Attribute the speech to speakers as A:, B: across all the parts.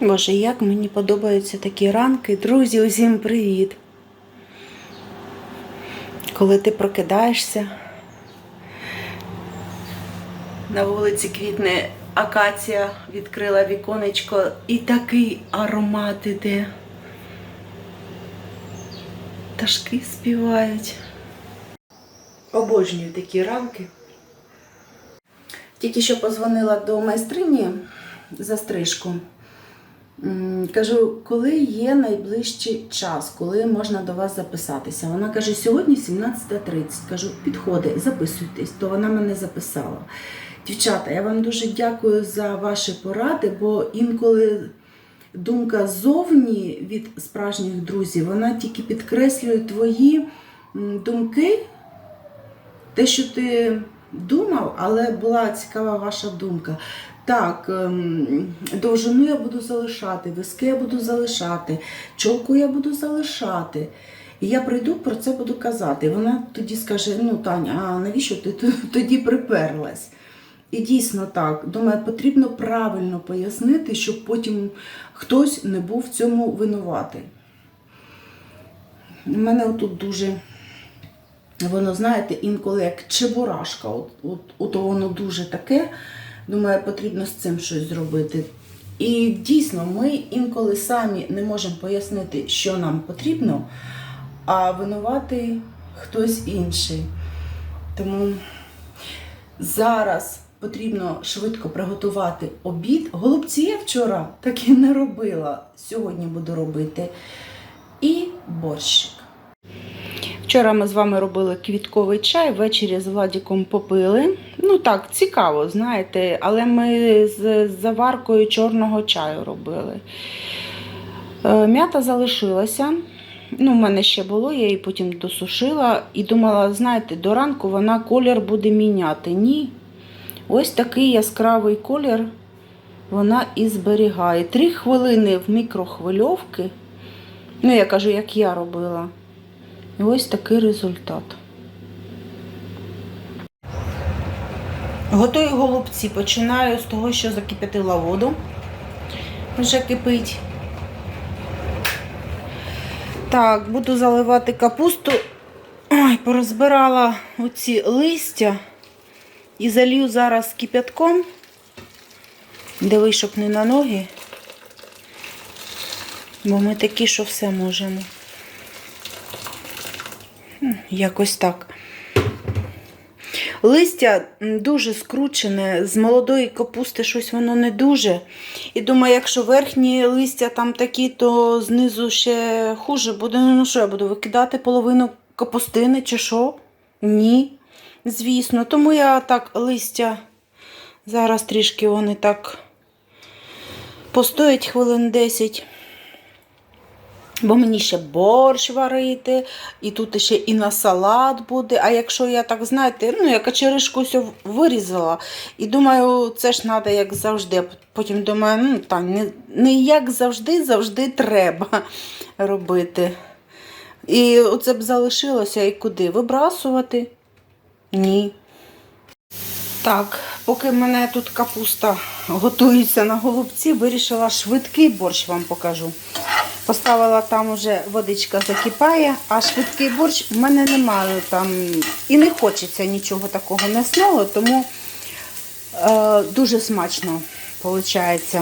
A: Боже, як мені подобаються такі ранки. Друзі, усім привіт! Коли ти прокидаєшся, на вулиці квітне акація, відкрила віконечко і такий аромат іде. Пташки співають. Обожнюю такі ранки. Тільки що позвонила до майстрині за стрижку. Кажу, коли є найближчий час, коли можна до вас записатися. Вона каже, сьогодні 17.30. Кажу, підходи, записуйтесь, то вона мене записала. Дівчата, я вам дуже дякую за ваші поради, бо інколи думка ззовні від справжніх друзів, вона тільки підкреслює твої думки, те, що ти думав, але була цікава ваша думка. Так, ем, довжину я буду залишати, виски я буду залишати, чолку я буду залишати. І я прийду, про це буду казати. І вона тоді скаже: ну, Таня, а навіщо ти тоді приперлась? І дійсно так. Думаю, потрібно правильно пояснити, щоб потім хтось не був в цьому винуватий. У мене отут дуже Воно, знаєте, інколи як чебурашка, от, от, от воно дуже таке. Думаю, потрібно з цим щось зробити. І дійсно, ми інколи самі не можемо пояснити, що нам потрібно, а винуватий хтось інший. Тому зараз потрібно швидко приготувати обід. Голубці я вчора так і не робила. Сьогодні буду робити. І борщик. Вчора ми з вами робили квітковий чай, ввечері з Владіком попили. Ну так, цікаво, знаєте, але ми з заваркою чорного чаю робили. Е, М'ята залишилася. Ну, в мене ще було, я її потім досушила і думала, знаєте, до ранку вона колір буде міняти. Ні. Ось такий яскравий колір вона і зберігає. Три хвилини в мікрохвильовки. Ну, я кажу, як я робила. І ось такий результат. Готую голубці. Починаю з того, що закип'ятила воду. Вже кипить. Так, буду заливати капусту. Ой, порозбирала оці листя і залью зараз кип'ятком. Дивись, щоб не на ноги. Бо ми такі, що все можемо. Якось так. Листя дуже скручене, з молодої капусти щось воно не дуже. І думаю, якщо верхні листя там такі, то знизу ще хуже буде. Ну що, я буду викидати половину капустини чи що? Ні, звісно. Тому я так листя зараз трішки вони так постоять хвилин 10. Бо мені ще борщ варити, і тут ще і на салат буде. А якщо я так, знаєте, ну, я качеришку вирізала. І думаю, це ж треба як завжди. Потім думаю, ну так, не, не як завжди, завжди треба робити. І оце б залишилося і куди? Вибрасувати? Ні. Так, поки мене тут капуста готується на голубці, вирішила швидкий борщ вам покажу. Поставила там уже водичка закипає, а швидкий борщ в мене немає там і не хочеться нічого такого мясного, тому е, дуже смачно виходить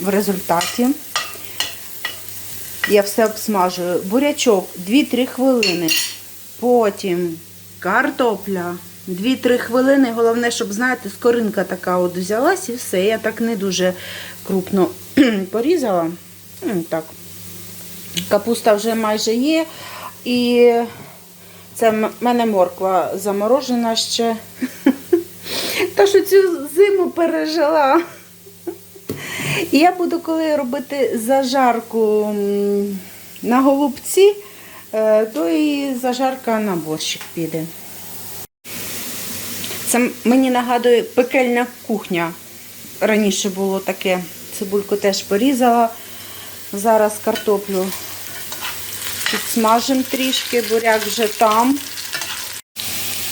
A: в результаті. Я все обсмажую. Бурячок 2-3 хвилини. Потім картопля 2-3 хвилини. Головне, щоб, знаєте, скоринка така от взялась і все. Я так не дуже крупно порізала. Так. Капуста вже майже є. І це в мене морква заморожена ще. Та що цю зиму пережила. І я буду, коли робити зажарку на голубці, е, то і зажарка на борщик піде. Це мені нагадує пекельна кухня. Раніше було таке. Цибульку теж порізала. Зараз картоплю підсмажимо трішки, буряк вже там.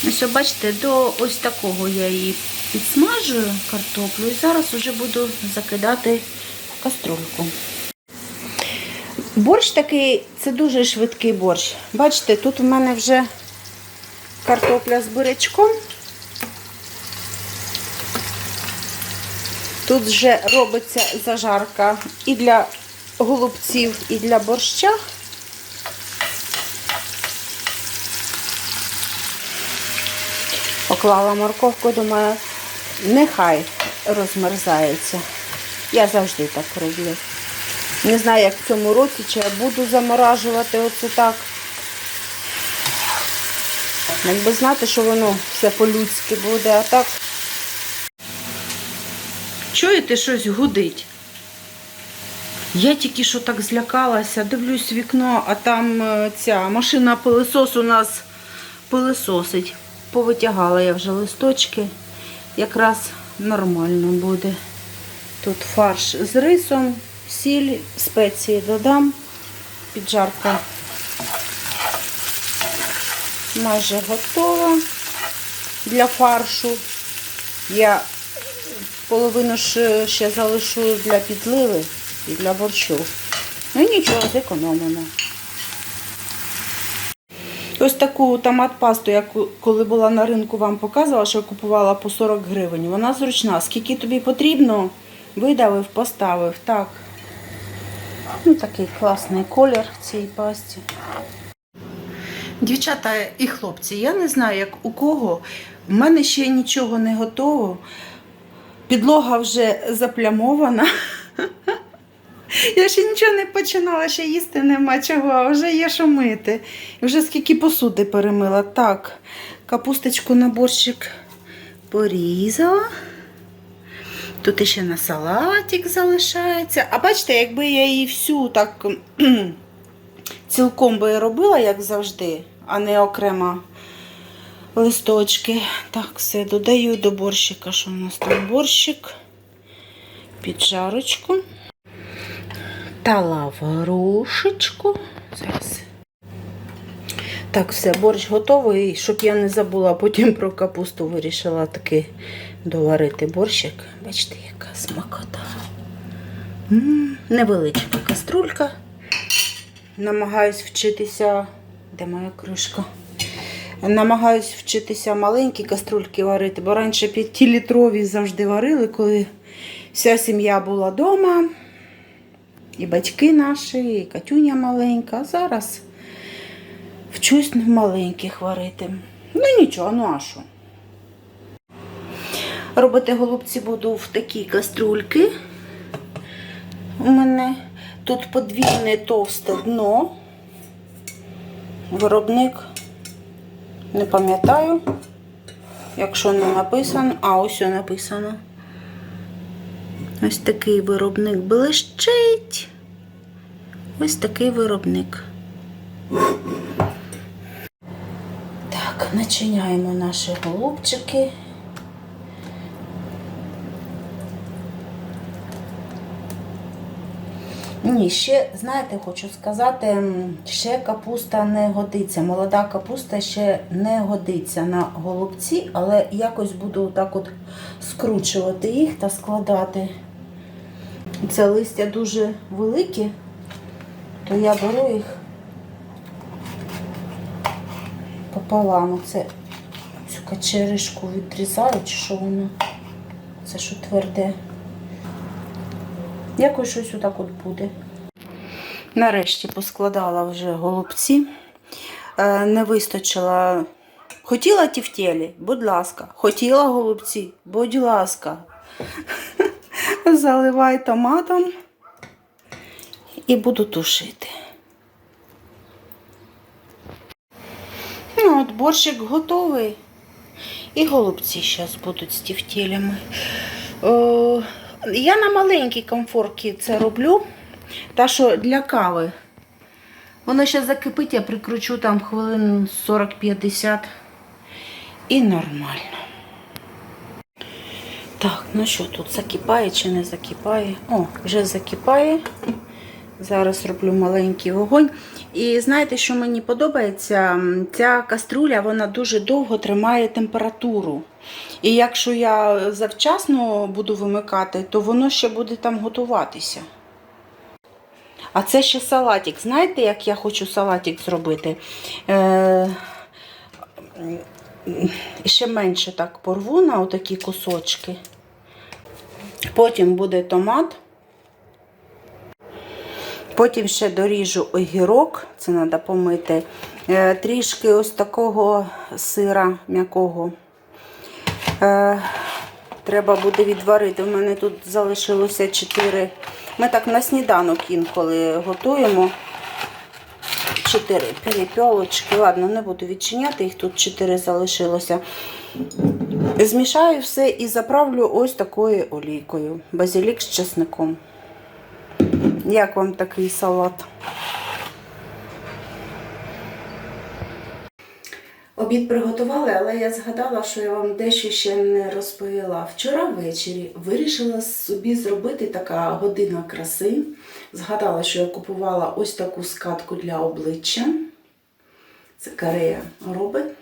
A: Ось, бачите, до ось такого я її підсмажую картоплю і зараз вже буду закидати в каструльку. Борщ такий, це дуже швидкий борщ. Бачите, тут у мене вже картопля з бурячком. Тут вже робиться зажарка і для голубців, і для борща. Поклала морковку, думаю, нехай розмерзається. Я завжди так роблю. Не знаю, як в цьому році, чи я буду заморажувати оце так. Якби знати, що воно все по-людськи буде, а так. Чуєте, щось гудить? Я тільки що так злякалася, дивлюсь вікно, а там е, ця машина пилосос у нас пилососить. Повитягала я вже листочки. Якраз нормально буде. Тут фарш з рисом, сіль, спеції додам. Піджарка майже готова для фаршу. Я половину ж ще залишу для підливи і для борщу. Ну нічого, зекономимо. Ось таку томат-пасту, я коли була на ринку, вам показувала, що купувала по 40 гривень. Вона зручна. Скільки тобі потрібно, видавив, поставив. Так. Ну, такий класний колір цій пасті. Дівчата і хлопці, я не знаю, як у кого. В мене ще нічого не готово. Підлога вже заплямована. Я ще нічого не починала, ще їсти нема чого, а вже є що мити. І вже скільки посуди перемила. Так, капусточку на борщик порізала. Тут іще на салатик залишається. А бачите, якби я її всю так цілком би робила, як завжди, а не окремо листочки. Так, все, додаю до борщика, що у нас там борщик, піджарочку та лаврушечку. Зараз. Так, все, борщ готовий. Щоб я не забула, потім про капусту вирішила таки доварити борщик. Бачите, яка смакота. Невеличка каструлька. Намагаюсь вчитися. Де моя кришка? Намагаюсь вчитися маленькі каструльки варити, бо раніше п'ятилітрові завжди варили, коли вся сім'я була вдома. І батьки наші, і Катюня маленька. А зараз вчусь в маленьких варити. Ну нічого, ну а що? Робити голубці буду в такі каструльки. У мене тут подвійне товсте дно. Виробник не пам'ятаю, якщо не написано, а ось написано. Ось такий виробник блищить. Ось такий виробник. Так, начиняємо наші голубчики. Ні, ще, знаєте, хочу сказати, ще капуста не годиться. Молода капуста ще не годиться на голубці, але якось буду так от скручувати їх та складати. Це листя дуже великі, то я беру їх пополам. Це цю качеришку відрізаю, чи що воно? Це що тверде. Якось щось отак от буде. Нарешті поскладала вже голубці. Е, Не вистачила. Хотіла тівтєлі, будь ласка. Хотіла голубці, будь ласка. Заливай томатом і буду тушити. Ну, от борщик готовий. І голубці зараз будуть з тівтєлями. Я на маленькій комфорці це роблю. Та що для кави. Воно ще закипить, я прикручу там хвилин 40-50 і нормально. Так, ну що тут закипає чи не закипає? О, вже закипає. Зараз роблю маленький вогонь. І знаєте, що мені подобається? Ця каструля вона дуже довго тримає температуру. І якщо я завчасно буду вимикати, то воно ще буде там готуватися. А це ще салатик. Знаєте, як я хочу салатик зробити? Е, ще менше так порву на отакі кусочки. Потім буде томат. Потім ще доріжу огірок, це треба помити. Е, трішки ось такого сира м'якого. Е, треба буде відварити. У мене тут залишилося 4. Ми так на сніданок інколи готуємо. 4 перепілочки. Ладно, не буду відчиняти, їх тут 4 залишилося. Змішаю все і заправлю ось такою олійкою. Базилік з чесником. Як вам такий салат? Обід приготували, але я згадала, що я вам дещо ще не розповіла. Вчора ввечері вирішила собі зробити така година краси. Згадала, що я купувала ось таку скатку для обличчя. Це Карея робить.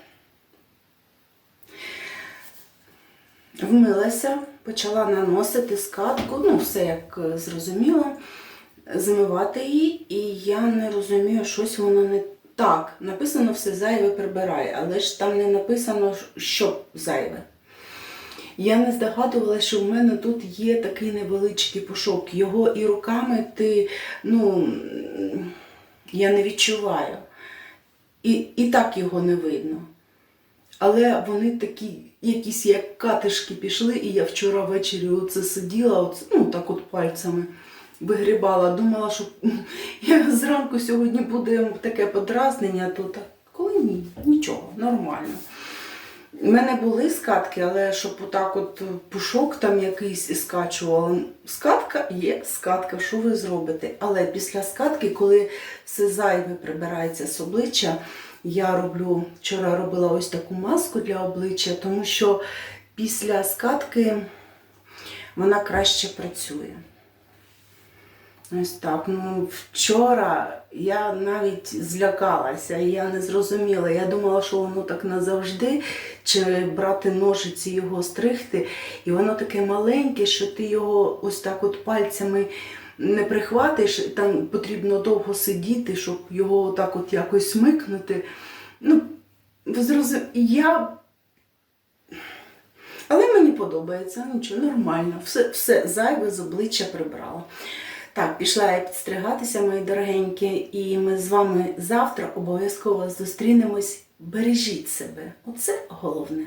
A: Вмилася, почала наносити скатку, ну, все як е, зрозуміло, змивати її, і я не розумію, щось воно не так. Написано все зайве прибирає, але ж там не написано, що зайве. Я не здогадувалася, що в мене тут є такий невеличкий пушок. Його і руками ти, ну, я не відчуваю. І, і так його не видно. Але вони такі, якісь як катишки пішли, і я вчора ввечері оце сиділа, оце, ну так от пальцями вигрібала. Думала, що зранку сьогодні буде таке подразнення, то так, коли ні, нічого, нормально. У мене були скатки, але щоб отак от пушок там якийсь скачував. Скатка є скатка, що ви зробите? Але після скатки, коли все зайве прибирається з обличчя, я роблю, вчора робила ось таку маску для обличчя, тому що після скатки вона краще працює. Ось так. Ну, вчора я навіть злякалася, я не зрозуміла. Я думала, що воно так назавжди, чи брати ножиці його стригти. І воно таке маленьке, що ти його ось так от пальцями не прихватиш, там потрібно довго сидіти, щоб його отак от якось смикнути. Ну, зрозум... я. Але мені подобається, нічого, нормально. Все, все зайве з обличчя прибрала. Так, пішла я підстригатися, мої дорогенькі, і ми з вами завтра обов'язково зустрінемось. Бережіть себе. Оце головне.